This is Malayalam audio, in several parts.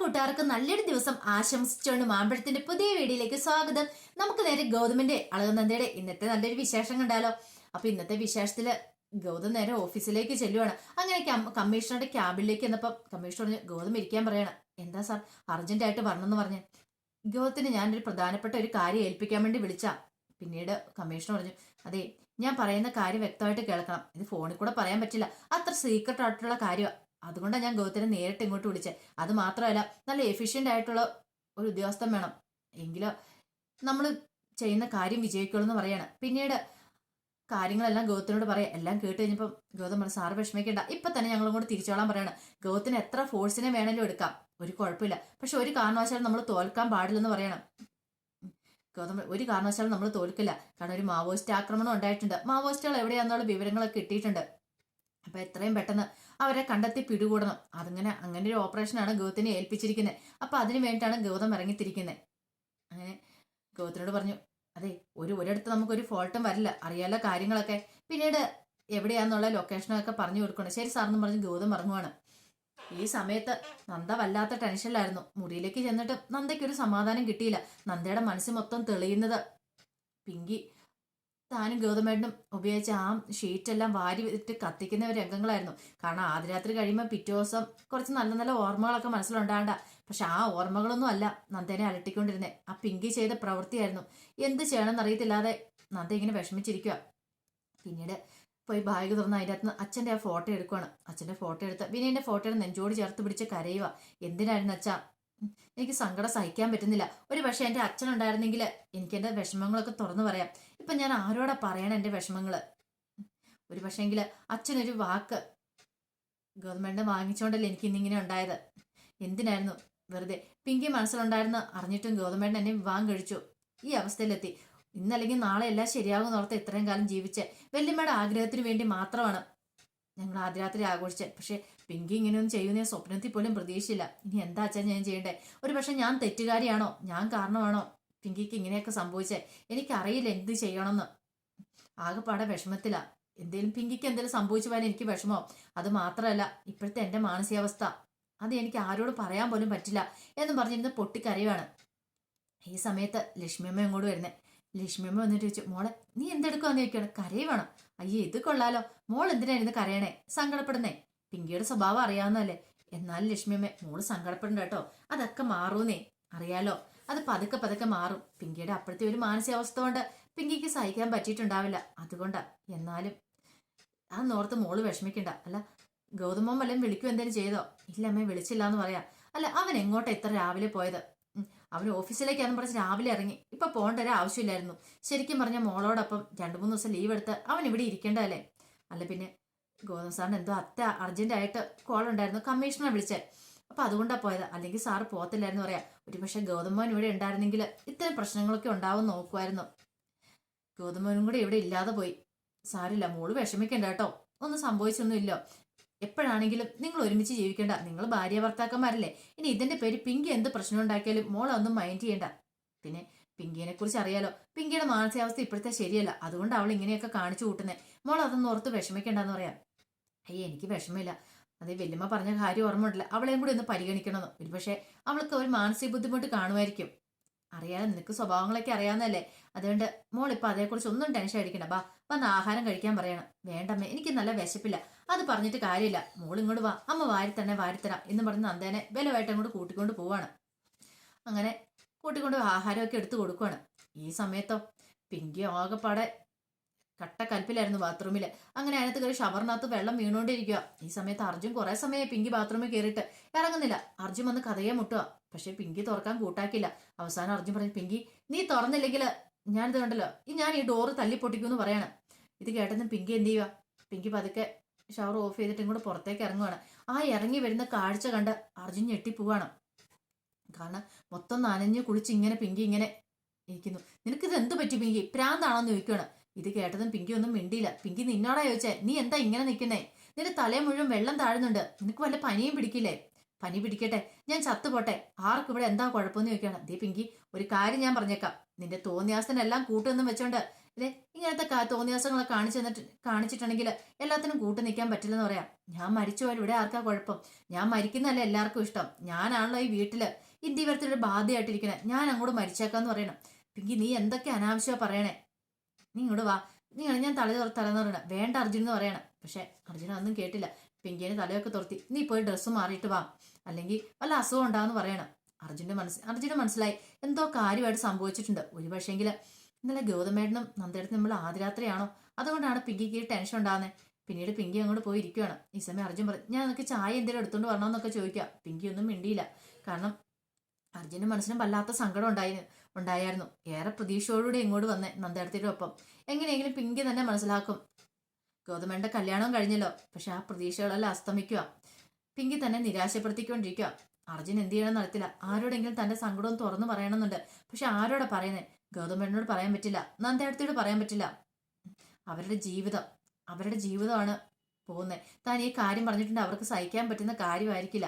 കൂട്ടുകാർക്ക് നല്ലൊരു ദിവസം ആശംസിച്ചുകൊണ്ട് മാമ്പഴത്തിന്റെ പുതിയ വീഡിയോയിലേക്ക് സ്വാഗതം. നമുക്ക് നേരെ ഗൗതമിന്റെ അളകനന്ദയുടെ ഇന്നത്തെ നല്ലൊരു വിശേഷം കണ്ടാലോ? അപ്പൊ ഇന്നത്തെ വിശേഷത്തിൽ ഗൗതം നേരെ ഓഫീസിലേക്ക് ചെല്ലുവാണ്. അങ്ങനെ കമ്മീഷണറുടെ ക്യാബിനിലേക്ക് എന്നപ്പം കമ്മീഷണർ ഗൗതം ഇരിക്കാൻ പറയണം. എന്താ സാർ? അർജന്റ് ആയിട്ട് വരണമെന്ന് പറഞ്ഞ്. ഗൗതത്തിന് ഞാനൊരു പ്രധാനപ്പെട്ട ഒരു കാര്യം ഏൽപ്പിക്കാൻ വേണ്ടി വിളിച്ച. പിന്നീട് കമ്മീഷണർ പറഞ്ഞു അതെ ഞാൻ പറയുന്ന കാര്യം വ്യക്തമായിട്ട് കേൾക്കണം. ഇത് ഫോണിൽ കൂടെ പറയാൻ പറ്റില്ല. അത്ര സീക്രട്ട് ആയിട്ടുള്ള കാര്യമാണ് അതുകൊണ്ടാണ് ഞാൻ ഗൗതനെ നേരിട്ട് ഇങ്ങോട്ട് വിളിച്ചത് അത് മാത്രമല്ല നല്ല എഫിഷ്യന്റ് ആയിട്ടുള്ള ഒരു ഉദ്യോഗസ്ഥൻ വേണം. എങ്കിലോ നമ്മൾ ചെയ്യുന്ന കാര്യം വിജയിക്കുള്ളൂ എന്ന് പറയാണ്. പിന്നീട് കാര്യങ്ങളെല്ലാം ഗൗതത്തിനോട് പറയാം. എല്ലാം കേട്ട് കഴിഞ്ഞപ്പം ഗൗതം പറഞ്ഞു സാറ് വിഷമിക്കേണ്ട. ഇപ്പൊ തന്നെ ഞങ്ങളും കൂടെ തിരിച്ചോളാൻ പറയാണ്. ഗൗതത്തിന് എത്ര ഫോഴ്സിനെ വേണമെങ്കിലും എടുക്കാം. ഒരു കുഴപ്പമില്ല. പക്ഷെ ഒരു കാരണവശാലും നമ്മൾ തോൽക്കാൻ പാടില്ലെന്ന് പറയണം. ഗൗതം ഒരു കാരണവശാലും നമ്മൾ തോൽക്കില്ല. കാരണം ഒരു മാവോയിസ്റ്റ് ആക്രമണം ഉണ്ടായിട്ടുണ്ട്. മാവോയിസ്റ്റുകൾ എവിടെയാണെന്നുള്ള വിവരങ്ങളൊക്കെ കിട്ടിയിട്ടുണ്ട്. അപ്പൊ എത്രയും പെട്ടെന്ന് അവരെ കണ്ടെത്തി പിടികൂടണം. അതങ്ങനെ അങ്ങനെ ഒരു ഓപ്പറേഷനാണ് ഗൗതത്തിനെ ഏൽപ്പിച്ചിരിക്കുന്നത് അപ്പൊ അതിന് വേണ്ടിയിട്ടാണ് ഗൗതം ഇറങ്ങിത്തിരിക്കുന്നത് അങ്ങനെ ഗൗതത്തിനോട് പറഞ്ഞു അതെ ഒരു ഒരിടത്ത് നമുക്കൊരു ഫോൾട്ടും വരില്ല. അറിയാലോ കാര്യങ്ങളൊക്കെ. പിന്നീട് എവിടെയാന്നുള്ള ലൊക്കേഷനൊക്കെ പറഞ്ഞു കൊടുക്കണം. ശരി സാർന്ന് പറഞ്ഞ് ഗൗതം ഇറങ്ങുവാണ്. ഈ സമയത്ത് നന്ദ വല്ലാത്ത ടെൻഷനിലായിരുന്നു. മുറിയിലേക്ക് ചെന്നിട്ട് നന്ദയ്ക്ക് ഒരു സമാധാനം കിട്ടിയില്ല. നന്ദയുടെ മനസ്സ് മൊത്തം തെളിയുന്നത് പിങ്കി താനും ഗൗതമേട്ടനും ഉപയോഗിച്ച ആ ഷീറ്റ് എല്ലാം വാരി വിട്ട് കത്തിക്കുന്ന ഒരു രംഗങ്ങളായിരുന്നു. കാരണം ആദ്യ രാത്രി കഴിയുമ്പോൾ പിറ്റേ ദിവസം കുറച്ച് നല്ല നല്ല ഓർമ്മകളൊക്കെ മനസ്സിലുണ്ടാകണ്ട. പക്ഷെ ആ ഓർമ്മകളൊന്നും അല്ല നന്ദേനെ അലട്ടിക്കൊണ്ടിരുന്നേ. ആ പിങ്കി ചെയ്ത പ്രവൃത്തിയായിരുന്നു. എന്ത് ചെയ്യണമെന്ന് അറിയത്തില്ലാതെ നന്ദ ഇങ്ങനെ വിഷമിച്ചിരിക്കുക പിന്നീട് പോയി ബാഗ് തുറന്ന് അതിന്റെ അകത്ത് അച്ഛന്റെ ആ ഫോട്ടോ എടുക്കുവാണ്. അച്ഛന്റെ ഫോട്ടോ എടുത്ത് വിനയന്റെ ഫോട്ടോയുടെ നെഞ്ചോട് ചേർത്ത് പിടിച്ച് കരയുക എന്തിനായിരുന്നു അച്ഛാ? എനിക്ക് സങ്കടം സഹിക്കാൻ പറ്റുന്നില്ല. ഒരു പക്ഷേ എന്റെ അച്ഛനുണ്ടായിരുന്നെങ്കിൽ എനിക്ക് എന്റെ വിഷമങ്ങളൊക്കെ തുറന്നു പറയാം. ഇപ്പം ഞാൻ ആരോടാ പറയണം എന്റെ വിഷമങ്ങൾ ഒരു പക്ഷേങ്കിൽ അച്ഛനൊരു വാക്ക് ഗവൺമെന്റ് വാങ്ങിച്ചുകൊണ്ടല്ലേ എനിക്ക് ഇന്നിങ്ങനെ ഉണ്ടായത്? എന്തിനായിരുന്നു? വെറുതെ പിങ്കി മനസ്സിലുണ്ടായിരുന്ന അറിഞ്ഞിട്ടും ഗവൺമെന്റ് എന്നെ വിവാഹം കഴിച്ചു. ഈ അവസ്ഥയിലെത്തി. ഇന്നല്ലെങ്കിൽ നാളെ എല്ലാം ശരിയാകും ഓർത്ത് ഇത്രയും കാലം ജീവിച്ച്. വല്യമ്മയുടെ ആഗ്രഹത്തിന് വേണ്ടി മാത്രമാണ്. ഞങ്ങൾ ആദ്യ രാത്രി ആഘോഷിച്ചത് പക്ഷെ പിങ്കി ഇങ്ങനെയൊന്നും ചെയ്യുന്ന സ്വപ്നത്തിൽ പോലും പ്രതീക്ഷയില്ല. ഇനി എന്താ അച്ഛൻ ഞാൻ ചെയ്യണ്ടേ? ഒരു പക്ഷെ ഞാൻ തെറ്റുകാരിയാണോ? ഞാൻ കാരണമാണോ? പിങ്കിക്ക് ഇങ്ങനെയൊക്കെ സംഭവിച്ചേ. എനിക്കറിയില്ല എന്ത് ചെയ്യണമെന്ന്. ആകെപ്പാടെ വിഷമത്തിലാ. എന്തേലും പിങ്കിക്ക് എന്തേലും സംഭവിച്ചു പോയാൽ എനിക്ക് വിഷമോ? അത് മാത്രമല്ല ഇപ്പോഴത്തെ എന്റെ മാനസികാവസ്ഥ. അത് എനിക്ക് ആരോട് പറയാൻ പോലും പറ്റില്ല എന്നും പറഞ്ഞിരുന്ന പൊട്ടിക്കരയുവാണ്. ഈ സമയത്ത് ലക്ഷ്മിയമ്മ ഇങ്ങോട്ട് വരുന്നേ. ലക്ഷ്മിയമ്മ വന്നിട്ട് ചോദിച്ചു മോളെ നീ എന്തെടുക്കുവാന്ന് കരയെ വേണം. അയ്യേ ഇത് കൊള്ളാലോ. മോൾ എന്തിനായിരുന്നു കരയണേ? സങ്കടപ്പെടുന്നേ. പിങ്കിയുടെ സ്വഭാവം അറിയാവുന്നതല്ലേ. എന്നാലും ലക്ഷ്മിയമ്മ മോൾ സങ്കടപ്പെടണ്ട കേട്ടോ. അതൊക്കെ മാറൂന്നേ. അറിയാലോ. അത് പതുക്കെ പതുക്കെ മാറും. പിങ്കിയുടെ അപ്പുറത്തെ ഒരു മാനസികാവസ്ഥ കൊണ്ട് പിങ്കിക്ക് സഹിക്കാൻ പറ്റിയിട്ടുണ്ടാവില്ല. അതുകൊണ്ടാ. എന്നാലും ആ നോർത്ത് മോൾ വിഷമിക്കണ്ട. അല്ല ഗൗതമം വല്ലതും വിളിക്കും എന്തേലും ചെയ്തോ? ഇല്ല അമ്മേ വിളിച്ചില്ല എന്ന് പറയാം. അല്ല അവൻ എങ്ങോട്ടാ ഇത്ര രാവിലെ പോയത്? ഉം, ഓഫീസിലേക്ക് അതും പറഞ്ഞ് രാവിലെ ഇറങ്ങി. ഇപ്പൊ പോകേണ്ട ഒരു ആവശ്യമില്ലായിരുന്നു. ശരിക്കും പറഞ്ഞ മോളോടൊപ്പം രണ്ടു മൂന്ന് ദിവസം ലീവ് എടുത്ത് അവൻ ഇവിടെ ഇരിക്കേണ്ടതല്ലേ? അല്ല പിന്നെ ഗോതം സാറിന് എന്തോ അത്ത അർജന്റ് ആയിട്ട് കോൾ ഉണ്ടായിരുന്നു. കമ്മീഷണറെ വിളിച്ചേ. അപ്പൊ അതുകൊണ്ടാ പോയത്. അല്ലെങ്കിൽ സാറ് പോകത്തില്ലായിരുന്നു പറയാം. ഒരുപക്ഷെ ഗൗതമോൻ ഇവിടെ ഉണ്ടായിരുന്നെങ്കിൽ ഇത്തരം പ്രശ്നങ്ങളൊക്കെ ഉണ്ടാവും നോക്കുമായിരുന്നു. ഗൗതമോനും കൂടെ ഇവിടെ ഇല്ലാതെ പോയി. സാരില്ല മോൾ വിഷമിക്കണ്ട കേട്ടോ. ഒന്നും സംഭവിച്ചൊന്നുമില്ലോ. എപ്പോഴാണെങ്കിലും നിങ്ങൾ ഒരുമിച്ച് ജീവിക്കേണ്ട. നിങ്ങൾ ഭാര്യ ഭർത്താക്കന്മാരല്ലേ? ഇനി ഇതിന്റെ പേര് പിങ്കി എന്ത് പ്രശ്നം ഉണ്ടാക്കിയാലും മോളെ ഒന്നും മൈൻഡ് ചെയ്യണ്ട. പിന്നെ പിങ്കിയെ കുറിച്ച് അറിയാലോ? പിങ്കിയുടെ മാനസികാവസ്ഥ ഇപ്പോഴത്തെ ശരിയല്ല. അതുകൊണ്ട് അവൾ ഇങ്ങനെയൊക്കെ കാണിച്ചു കൂട്ടുന്നത് മോൾ അതൊന്നും ഓർത്ത് വിഷമിക്കേണ്ടെന്ന് പറയാം. അയ്യേ എനിക്ക് വിഷമമില്ല. അതേ വല്യമ്മ പറഞ്ഞ കാര്യം ഓർമ്മയുണ്ടല്ല. അവളെയും കൂടി ഒന്ന് പരിഗണിക്കണമെന്ന്. ഒരുപക്ഷെ അവൾക്ക് ഒരു മാനസിക ബുദ്ധിമുട്ട് കാണുമായിരിക്കും. അറിയാതെ നിനക്ക് സ്വഭാവങ്ങളൊക്കെ അറിയാവുന്നതല്ലേ? അതുകൊണ്ട് മോൾ ഇപ്പൊ അതേക്കുറിച്ച് ഒന്നും ടെൻഷൻ അടിക്കണ്ട. ബാ വന്ന് ആഹാരം കഴിക്കാൻ പറയണം. വേണ്ടമ്മേ എനിക്ക് നല്ല വിശപ്പില്ല. അത് പറഞ്ഞിട്ട് കാര്യമില്ല. മോൾ ഇങ്ങോട്ട് വാ. അമ്മ വാരിത്തന്നെ വാരിത്തരാം എന്ന് പറഞ്ഞ് നന്ദേനെ ബലമായിട്ട് അങ്ങോട്ട് കൂട്ടിക്കൊണ്ട് പോവാണ്. അങ്ങനെ കൂട്ടിക്കൊണ്ട് ആഹാരമൊക്കെ എടുത്തു കൊടുക്കുവാണ്. ഈ സമയത്തോ പിങ്കി ആകെപ്പാടെ കട്ട കൽപ്പിലായിരുന്നു ബാത്റൂമിൽ അങ്ങനെ അതിനകത്ത് കയറി ഷവറിനകത്ത് വെള്ളം വീണുകൊണ്ടിരിക്കുക ഈ സമയത്ത് അർജുൻ കുറെ സമയം പിങ്കി ബാത്റൂമിൽ കയറിയിട്ട് ഇറങ്ങുന്നില്ല. അർജുൻ വന്ന് കഥയെ മുട്ടുക പക്ഷെ പിങ്കി തുറക്കാൻ കൂട്ടാക്കില്ല അവസാനം അർജുൻ പറഞ്ഞു പിങ്കി നീ തുറന്നില്ലെങ്കിൽ ഞാനിത് കണ്ടല്ലോ ഈ ഞാൻ ഈ ഡോറ് തല്ലി പൊട്ടിക്കുമെന്ന് പറയാണ്. ഇത് കേട്ടെന്ന് പിങ്കി എന്ത് ചെയ്യുക പിങ്കി പതുക്കെ ഷവർ ഓഫ് ചെയ്തിട്ട് ഇങ്ങോട്ട് പുറത്തേക്ക് ഇറങ്ങുവാണ്. ആ ഇറങ്ങി വരുന്ന കാഴ്ച കണ്ട് അർജുൻ ഞെട്ടിപ്പോവാണ്. കാരണം മൊത്തം നനഞ്ഞ് കുളിച്ച് ഇങ്ങനെ പിങ്കി ഇങ്ങനെ ഇരിക്കുന്നു. നിനക്കിത് എന്ത് പറ്റി പിങ്കി? പ്രാന്താണോന്ന് ചോദിക്കുകയാണ് ഇത് കേട്ടതും പിങ്കി ഒന്നും മിണ്ടിയില്ല. പിങ്കി നിന്നോടാ ചോദിച്ചേ നീ എന്താ ഇങ്ങനെ നിൽക്കുന്നേ നിന്റെ തലേ മുഴുവൻ വെള്ളം താഴുന്നുണ്ട്. നിനക്ക് വല്ല പനിയും പിടിക്കില്ലേ? പനി പിടിക്കട്ടെ. ഞാൻ ചത്തുപോട്ടെ. ആർക്കും ഇവിടെ എന്താ കുഴപ്പമെന്ന് ചോദിക്കുകയാണ് ദേ പിങ്കി ഒരു കാര്യം ഞാൻ പറഞ്ഞേക്കാം. നിന്റെ തോന്നിയാസനെല്ലാം കൂട്ടുമെന്നും വെച്ചോണ്ട് ഇല്ലേ ഇങ്ങനത്തെ തോന്നിയാസങ്ങളെ കാണിച്ചു തന്നിട്ട് കാണിച്ചിട്ടുണ്ടെങ്കിൽ എല്ലാത്തിനും കൂട്ടു നിൽക്കാൻ പറ്റില്ലെന്ന് പറയാം. ഞാൻ മരിച്ചു ഇവിടെ ആർക്കാ കുഴപ്പം? ഞാൻ മരിക്കുന്നതല്ല എല്ലാവർക്കും ഇഷ്ടം. ഞാനാണല്ലോ ഈ വീട്ടിൽ ഇന്ത്യ വരത്തിലൊരു ബാധ്യമായിട്ടിരിക്കണേ ഞാൻ അങ്ങോട്ട് മരിച്ചേക്കാന്ന് പറയണം. പിങ്കി നീ എന്തൊക്കെ അനാവശ്യമാ പറയണേ? നീ ഇങ്ങോട്ട് വാ. നീ ഞാൻ തല തലന്ന് പറയണം. വേണ്ട അർജുൻ എന്ന് പറയണം. പക്ഷെ അർജുന ഒന്നും കേട്ടില്ല. പിങ്കിനെ തലയൊക്കെ തുറത്തി നീ പോയി ഡ്രസ്സ് മാറിയിട്ട് വാ. അല്ലെങ്കിൽ വല്ല അസുഖം ഉണ്ടാകുന്നു പറയണം. അർജുന്റെ മനസ്സ് അർജുന് മനസ്സിലായി. എന്തോ കാര്യമായിട്ട് സംഭവിച്ചിട്ടുണ്ട്. ഒരു പക്ഷേങ്കിൽ ഇന്നലെ ഗൗതമേടനും നന്ദേടത്തിന് നമ്മൾ ആദ്യരാത്രിയാണോ? അതുകൊണ്ടാണ് പിങ്കിക്ക് ടെൻഷൻ ഉണ്ടാകുന്നത് പിന്നീട് പിങ്കി അങ്ങോട്ട് പോയി ഇരിക്കുകയാണ് ഈ സമയം അർജുൻ പറഞ്ഞു ഞാൻ നിനക്ക് ചായ എന്തെങ്കിലും എടുത്തുകൊണ്ട് വരണമെന്നൊക്കെ ചോദിക്കാം പിങ്കി ഒന്നും മിണ്ടിയില്ല. കാരണം അർജുന്റെ മനസ്സിനും വല്ലാത്ത സങ്കടം ഉണ്ടായി ഉണ്ടായിരുന്നു. ഏറെ പ്രതീക്ഷയോടുകൂടി ഇങ്ങോട്ട് വന്നേ നന്ദേടത്തിന്റെ ഒപ്പം. എങ്ങനെയെങ്കിലും പിങ്കി തന്നെ മനസ്സിലാക്കും. ഗൗതമേന്റെ കല്യാണവും കഴിഞ്ഞല്ലോ. പക്ഷെ ആ പ്രതീക്ഷകളെല്ലാം അസ്തമിക്കുക. പിങ്കി തന്നെ നിരാശപ്പെടുത്തിക്കൊണ്ടിരിക്കുക. അർജുൻ എന്ത് ചെയ്യണം നടത്തില്ല ആരോടെങ്കിലും തന്റെ സങ്കടവും തുറന്നു പറയണമെന്നുണ്ട്. പക്ഷെ ആരോടാ പറയുന്നത് ഗൗതമേട്ടനോട് പറയാൻ പറ്റില്ല. നന്ദേടത്തോട് പറയാൻ പറ്റില്ല. അവരുടെ ജീവിതം അവരുടെ ജീവിതമാണ് പോകുന്നത് താൻ ഈ കാര്യം പറഞ്ഞിട്ടുണ്ട് അവർക്ക് സഹിക്കാൻ പറ്റുന്ന കാര്യമായിരിക്കില്ല.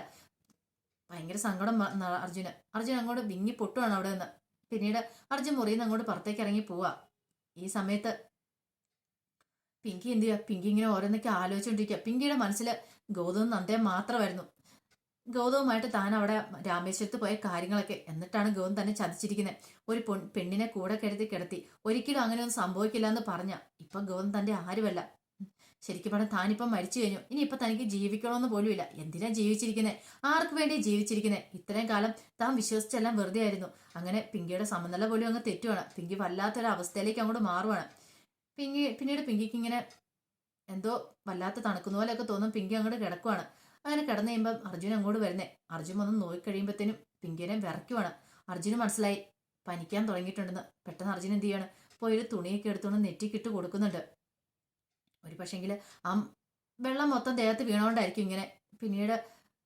ഭയങ്കര സങ്കടം അർജുന്. അർജുൻ അങ്ങോട്ട് വിങ്ങി പൊട്ടുവാണ് അവിടെ നിന്ന്. പിന്നീട് അർജുൻ മുറിയിൽ നിന്ന് അങ്ങോട്ട് പുറത്തേക്ക് ഇറങ്ങി പോവാ. ഈ സമയത്ത് പിങ്കി എന്ത് ചെയ്യുക പിങ്കി ഇങ്ങനെ ഓരോന്നൊക്കെ ആലോചിച്ചുകൊണ്ടിരിക്കുക പിങ്കിയുടെ മനസ്സിൽ ഗൗതം നന്ദേ മാത്രമായിരുന്നു. ഗൗതവുമായിട്ട് താൻ അവിടെ രാമേശ്വരത്ത് പോയ കാര്യങ്ങളൊക്കെ എന്നിട്ടാണ് ഗൗതം തന്നെ ചതിച്ചിരിക്കുന്നത് ഒരു പെണ്ണിനെ കൂടെ കരുതി കിടത്തി. ഒരിക്കലും അങ്ങനെയൊന്നും സംഭവിക്കില്ല എന്ന് പറഞ്ഞ. ഇപ്പൊ ഗൗതം തന്റെ ആരുമല്ല. ശരിക്കും പറഞ്ഞാൽ താനിപ്പം മരിച്ചു കഴിഞ്ഞു. ഇനി ഇപ്പൊ തനിക്ക് ജീവിക്കണമെന്ന് പോലുമില്ല എന്തിനാ ജീവിച്ചിരിക്കുന്നത് ആർക്ക് വേണ്ടി ജീവിച്ചിരിക്കുന്നത് ഇത്രയും കാലം താൻ വിശ്വസിച്ചെല്ലാം വെറുതെ ആയിരുന്നു. അങ്ങനെ പിങ്കിയുടെ സമനില പോലും അങ്ങ് തെറ്റുവാണ്. പിങ്കി വല്ലാത്തൊരു അവസ്ഥയിലേക്ക് അങ്ങോട്ട് മാറുവാണ്. പിങ്കി പിന്നീട് പിങ്കിക്ക് ഇങ്ങനെ എന്തോ വല്ലാത്ത തണുക്കുന്ന പോലെയൊക്കെ തോന്നും. പിങ്കി അങ്ങോട്ട് കിടക്കുവാണ്. അങ്ങനെ കിടന്നു കഴിയുമ്പം അർജുൻ അങ്ങോട്ട് വരുന്നേ. അർജുൻ വന്ന് നോക്കിക്കഴിയുമ്പോഴത്തേനും പിങ്കിനെ വിറയ്ക്കുവാണ്. അർജുന് മനസ്സിലായി പനിക്കാൻ തുടങ്ങിയിട്ടുണ്ടെന്ന്. പെട്ടെന്ന് അർജുൻ എന്ത് ചെയ്യാണ്? പോയി ഒരു തുണിയൊക്കെ എടുത്തുകൊണ്ട് നെറ്റിക്കിട്ട് കൊടുക്കുന്നുണ്ട്. ഒരു പക്ഷേങ്കിൽ ആ വെള്ളം മൊത്തം ദേഹത്ത് വീണുകൊണ്ടായിരിക്കും ഇങ്ങനെ. പിന്നീട്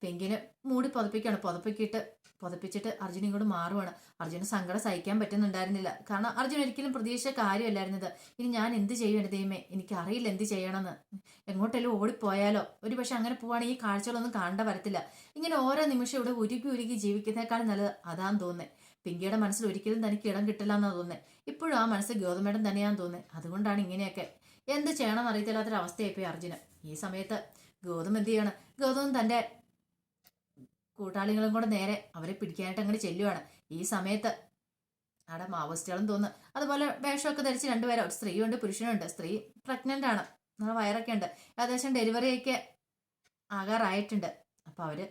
പെങ്കിന് മൂടി പുതപ്പിക്കുകയാണ്. പുതപ്പിക്കിട്ട് പുതപ്പിച്ചിട്ട് അർജുൻ ഇങ്ങോട്ട് മാറുവാണ്. അർജുന് സങ്കടം സഹിക്കാൻ പറ്റുന്നുണ്ടായിരുന്നില്ല. കാരണം അർജുൻ ഒരിക്കലും പ്രതീക്ഷിച്ച കാര്യമല്ലായിരുന്നത്. ഇനി ഞാൻ എന്ത് ചെയ്യും ദൈവമേ? എനിക്ക് അറിയില്ല എന്ത് ചെയ്യണമെന്ന്. എങ്ങോട്ടെങ്കിലും ഓടിപ്പോയാലോ? ഒരു പക്ഷെ അങ്ങനെ പോവാണെങ്കിൽ ഈ കാഴ്ചകളൊന്നും കാണേണ്ട വരത്തില്ല. ഇങ്ങനെ ഓരോ നിമിഷം ഇവിടെ ഉരുകി ഉരുകി ജീവിക്കുന്നേക്കാൾ നല്ലത് അതാന്ന് തോന്നുന്നത് പിങ്കിയുടെ മനസ്സിൽ ഒരിക്കലും തനിക്ക് ഇടം കിട്ടില്ല എന്നാണ് തോന്നുന്നത് ഇപ്പോഴും ആ മനസ്സ് ഗൗതമേടം തന്നെയാന്ന് തോന്നുന്നത് അതുകൊണ്ടാണ് ഇങ്ങനെയൊക്കെ. എന്ത് ചെയ്യണമെന്ന് അറിയത്തില്ലാത്തൊരവസ്ഥയായിപ്പോയി അർജുന് ഈ സമയത്ത് ഗൗതം എന്ത് ചെയ്യണം? ഗൗതം തന്റെ കൂട്ടാളികളും കൂടെ നേരെ അവരെ പിടിക്കാനായിട്ട് അങ്ങോട്ട് ചെല്ലുവാണ്. ഈ സമയത്ത് അവിടെ മാവോയിസ്റ്റുകളും തോന്നുന്നു. അതുപോലെ വേഷമൊക്കെ ധരിച്ച് രണ്ടുപേരും ഒരു സ്ത്രീയുണ്ട് പുരുഷനുണ്ട്. സ്ത്രീ പ്രഗ്നന്റ് ആണ്. നല്ല വയറൊക്കെ ഉണ്ട്. ഏകദേശം ഡെലിവറി ഒക്കെ ആകാറായിട്ടുണ്ട്. അപ്പൊ അവർ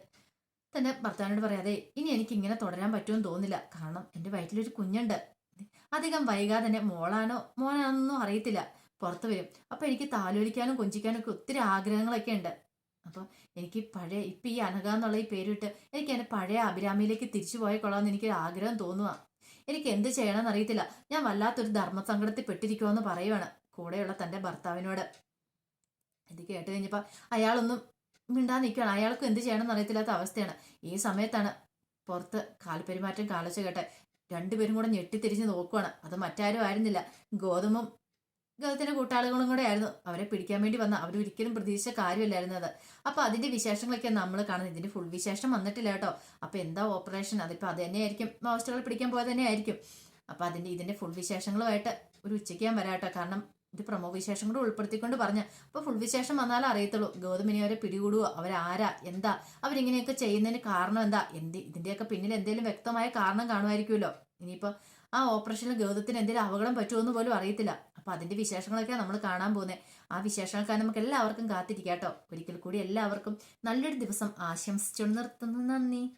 തന്നെ ഭർത്താവിനോട് പറയാതെ ഇനി എനിക്ക് ഇങ്ങനെ തുടരാൻ പറ്റുമെന്ന് തോന്നില്ല കാരണം എന്റെ വയറ്റിലൊരു കുഞ്ഞുണ്ട്. അധികം വൈകാതെ തന്നെ മോളാണോ മോനാണെന്നൊന്നും അറിയത്തില്ല. പുറത്തു വരും. അപ്പൊ എനിക്ക് താലോലിക്കാനും കൊഞ്ചിക്കാനും ഒക്കെ ഒത്തിരി ആഗ്രഹങ്ങളൊക്കെ ഉണ്ട്. അപ്പൊ എനിക്ക് പഴയ ഇപ്പൊ ഈ അനഘ എന്നുള്ള ഈ പേരിട്ട് എനിക്ക് എന്റെ പഴയ അഭിരാമിയിലേക്ക് തിരിച്ചു പോയി കൊള്ളാമെന്ന് എനിക്ക് ആഗ്രഹം തോന്നുക എനിക്ക് എന്ത് ചെയ്യണമെന്ന് അറിയത്തില്ല. ഞാൻ വല്ലാത്തൊരു ധർമ്മസങ്കടത്തിൽ പെട്ടിരിക്കുമെന്ന് പറയുവാണ് കൂടെയുള്ള തന്റെ ഭർത്താവിനോട്. ഇത് കേട്ട് കഴിഞ്ഞപ്പോ അയാളൊന്നും മിണ്ടാൻ നിൽക്കുകയാണ് അയാൾക്കും എന്ത് ചെയ്യണമെന്ന് അറിയത്തില്ലാത്ത അവസ്ഥയാണ്. ഈ സമയത്താണ് പുറത്ത് കാൽപെരുമാറ്റം കാലച്ച കേട്ടെ. രണ്ടുപേരും കൂടെ ഞെട്ടിത്തിരിഞ്ഞ് നോക്കുവാണ്. അത് മറ്റാരും ആയിരുന്നില്ല. ഗോതമ്പും ഗൗതത്തിന്റെ കൂട്ടാളികളും കൂടെ ആയിരുന്നു. അവരെ പിടിക്കാൻ വേണ്ടി വന്ന അവർ ഒരിക്കലും പ്രതീക്ഷിച്ച അത്. അപ്പൊ അതിന്റെ വിശേഷങ്ങളൊക്കെ നമ്മൾ കാണുന്നത് ഇതിന്റെ ഫുൾ വിശേഷം വന്നിട്ടില്ല കേട്ടോ. അപ്പൊ എന്താ ഓപ്പറേഷൻ അതിപ്പോ അത് തന്നെയായിരിക്കും. മാസ്റ്ററുകൾ പിടിക്കാൻ പോയത് തന്നെയായിരിക്കും. അപ്പൊ അതിന്റെ ഇതിന്റെ ഫുൾ വിശേഷങ്ങളുമായിട്ട് ഒരു ഉച്ചയ്ക്ക് ഞാൻ വരാട്ടോ കാരണം ഇത് പ്രമോ വിശേഷം കൂടെ ഉൾപ്പെടുത്തിക്കൊണ്ട് പറഞ്ഞ. അപ്പൊ ഫുൾ വിശേഷം വന്നാലേ അറിയത്തുള്ളൂ. ഗൗതമിനി അവരെ പിടികൂടുവോ? അവരാരാ? എന്താ? അവരിങ്ങനെയൊക്കെ ചെയ്യുന്നതിന് കാരണം എന്താ? എന്ത്? ഇതിന്റെയൊക്കെ പിന്നിൽ എന്തെങ്കിലും വ്യക്തമായ കാരണം കാണുമായിരിക്കുമല്ലോ. ഇനിയിപ്പോ ആ ഓപ്പറേഷനിൽ ഗൗതത്തിന് എന്തെങ്കിലും അപകടം പറ്റുമെന്ന് പോലും അറിയത്തില്ല. അപ്പൊ അതിന്റെ വിശേഷങ്ങളൊക്കെ നമ്മൾ കാണാൻ പോകുന്നത് ആ വിശേഷങ്ങൾക്കാണ് നമുക്ക് എല്ലാവർക്കും കാത്തിരിക്കാം കേട്ടോ ഒരിക്കൽ കൂടി എല്ലാവർക്കും നല്ലൊരു ദിവസം ആശംസിച്ചു നിർത്തുന്നു. നന്ദി.